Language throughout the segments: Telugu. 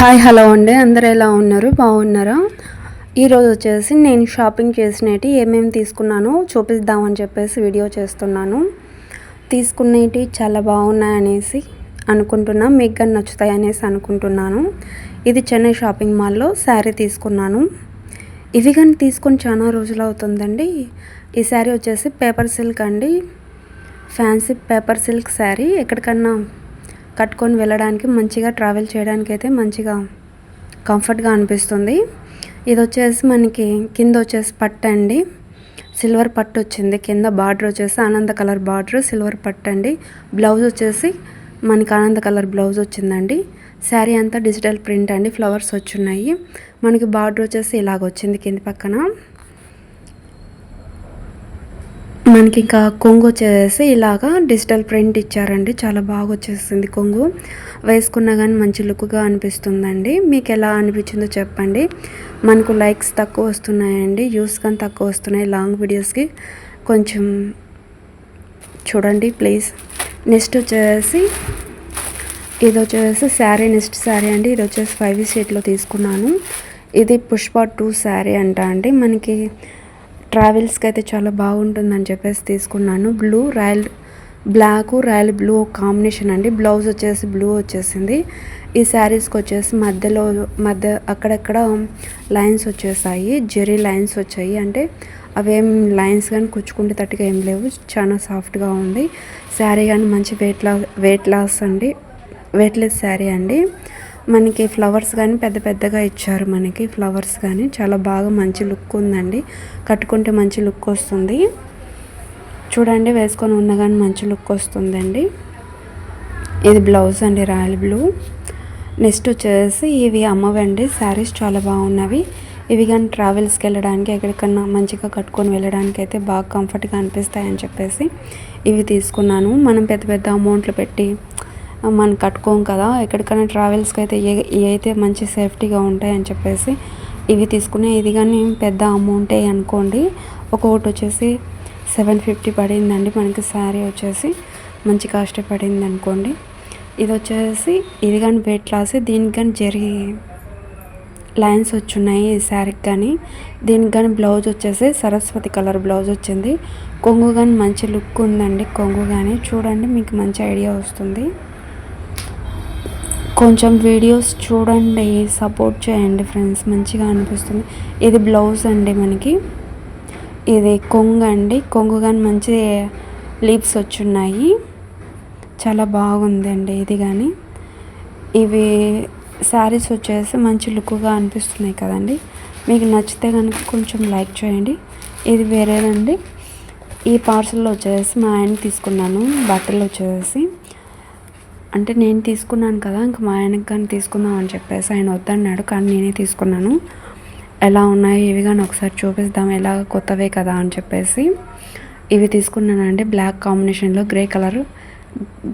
హాయ్ హలో అండి. అందరు ఎలా ఉన్నారు? బాగున్నారా? ఈరోజు వచ్చేసి నేను షాపింగ్ చేసినవి ఏమేమి తీసుకున్నానో చూపిద్దామని చెప్పేసి వీడియో చేస్తున్నాను. తీసుకునేవి చాలా బాగున్నాయి అనేసి అనుకుంటున్నా మీకు కానీ నచ్చుతాయి అనేసి అనుకుంటున్నాను. ఇది చెన్నై షాపింగ్ మాల్లో శారీ తీసుకున్నాను. ఇవి కానీ తీసుకొని చాలా రోజులు అవుతుందండి. ఈ శారీ వచ్చేసి పేపర్ సిల్క్ అండి. Fancy paper silk sari. ఎక్కడికన్నా కట్టుకొని వెళ్ళడానికి మంచిగా ట్రావెల్ చేయడానికి అయితే మంచిగా కంఫర్ట్గా అనిపిస్తుంది. ఇది వచ్చేసి మనకి కింద వచ్చేసి పట్టు అండి. సిల్వర్ పట్టు వచ్చింది. కింద బార్డర్ వచ్చేసి ఆనంద కలర్ బార్డర్ సిల్వర్ పట్టు అండి. బ్లౌజ్ వచ్చేసి మనకి ఆనంద కలర్ బ్లౌజ్ వచ్చిందండి. శారీ అంతా డిజిటల్ ప్రింట్ అండి. ఫ్లవర్స్ వచ్చున్నాయి. మనకి బార్డర్ వచ్చేసి ఇలాగ వచ్చింది కింది పక్కన. మనకి ఇంకా కొంగు వచ్చేసి ఇలాగా డిజిటల్ ప్రింట్ ఇచ్చారండి. చాలా బాగా వచ్చేసింది కొంగు. వేసుకున్నా కానీ మంచి లుక్గా అనిపిస్తుందండి. మీకు ఎలా అనిపించిందో చెప్పండి. మనకు లైక్స్ తక్కువ వస్తున్నాయండి. యూస్ కానీ తక్కువ వస్తున్నాయి. లాంగ్ వీడియోస్కి కొంచెం చూడండి ప్లీజ్. నెక్స్ట్ వచ్చేసి ఇది వచ్చేసి శారీ నెక్స్ట్ శారీ అండి. ఇది వచ్చేసి ఫైవ్ సీట్లో తీసుకున్నాను. ఇది పుష్ప టూ శారీ అంట అండి. మనకి ట్రావెల్స్కి అయితే చాలా బాగుంటుందని చెప్పేసి తీసుకున్నాను. Blue royal black royal blue combination అండి. బ్లౌజ్ వచ్చేసి బ్లూ వచ్చేసింది. ఈ శారీస్కి వచ్చేసి మధ్యలో మధ్య అక్కడక్కడ లైన్స్ వచ్చేసాయి. జెరీ లైన్స్ వచ్చాయి. అంటే అవేం లైన్స్ కానీ కుచ్చుకుంటే తట్టుగా ఏం లేవు. చాలా సాఫ్ట్గా ఉంది. శారీ కానీ మంచి వెయిట్ లాస్ వెయిట్ లాస్ అండి. వెయిట్లెస్ శారీ అండి. మనకి ఫ్లవర్స్ కానీ పెద్ద పెద్దగా ఇచ్చారు మనకి. ఫ్లవర్స్ కానీ చాలా బాగా మంచి లుక్ ఉందండి. కట్టుకుంటే మంచి లుక్ వస్తుంది. చూడండి వేసుకొని ఉన్న కానీ మంచి లుక్ వస్తుందండి. ఇది బ్లౌజ్ అండి రాయల్ బ్లూ. నెక్స్ట్ వచ్చేసి ఇవి అమ్మవండి. శారీస్ చాలా బాగున్నవి. ఇవి కానీ ట్రావెల్స్కి వెళ్ళడానికి ఎక్కడికన్నా మంచిగా కట్టుకొని వెళ్ళడానికి అయితే బాగా కంఫర్ట్గా అనిపిస్తాయని చెప్పేసి ఇవి తీసుకున్నాను. మనం పెద్ద పెద్ద అమౌంట్లు పెట్టి మనం కట్టుకోం కదా. ఎక్కడికైనా ట్రావెల్స్కి అయితే ఏ అయితే మంచి సేఫ్టీగా ఉంటాయని చెప్పేసి ఇవి తీసుకునే ఇది కానీ పెద్ద అమౌంటే అనుకోండి. ఒక్కొక్కటి వచ్చేసి సెవెన్ ఫిఫ్టీ పడిందండి మనకి శారీ వచ్చేసి. మంచి కాస్ట్ పడింది అనుకోండి. ఇది వచ్చేసి ఇది కానీ వెయిట్ లాస్ దీనికి కానీ జరిగి లైన్స్ వచ్చున్నాయి ఈ శారీకి కానీ. దీనికి కానీ బ్లౌజ్ వచ్చేసి సరస్వతి కలర్ బ్లౌజ్ వచ్చింది. కొంగు కానీ మంచి లుక్ ఉందండి కొంగు కానీ. చూడండి మీకు మంచి ఐడియా వస్తుంది. కొంచెం వీడియోస్ చూడండి సపోర్ట్ చేయండి ఫ్రెండ్స్ మంచిగా అనిపిస్తుంది. ఇది బ్లౌజ్ అండి మనకి. ఇది కొంగు అండి. కొంగు కానీ మంచి లీవ్స్ వచ్చున్నాయి. చాలా బాగుందండి ఇది కానీ. ఇవి శారీస్ వచ్చేసి మంచి లుక్గా అనిపిస్తున్నాయి కదండి. మీకు నచ్చితే కనుక కొంచెం లైక్ చేయండి. ఇది వేరేదండి. ఈ పార్సల్లో వచ్చేసి మా ఆయన తీసుకున్నాను. బట్టలు వచ్చేసి. అంటే నేను తీసుకున్నాను కదా ఇంకా మా ఆయనకి కానీ తీసుకుందాం అని చెప్పేసి ఆయన వద్దన్నాడు. కానీ నేనే తీసుకున్నాను. ఎలా ఉన్నాయి ఇవి కానీ ఒకసారి చూపిస్తాం ఎలా కొత్తవే కదా అని చెప్పేసి ఇవి తీసుకున్నానండి. బ్లాక్ కాంబినేషన్లో grey colour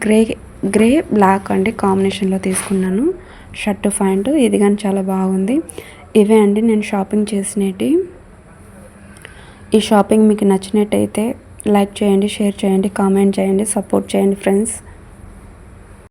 grey grey black అండి కాంబినేషన్లో తీసుకున్నాను. షర్ట్ ప్యాంటు ఇది కానీ చాలా బాగుంది. ఇవే అండి నేను షాపింగ్ చేసినవి. ఈ షాపింగ్ మీకు నచ్చినట్టయితే లైక్ చేయండి షేర్ చేయండి కామెంట్ చేయండి సపోర్ట్ చేయండి ఫ్రెండ్స్.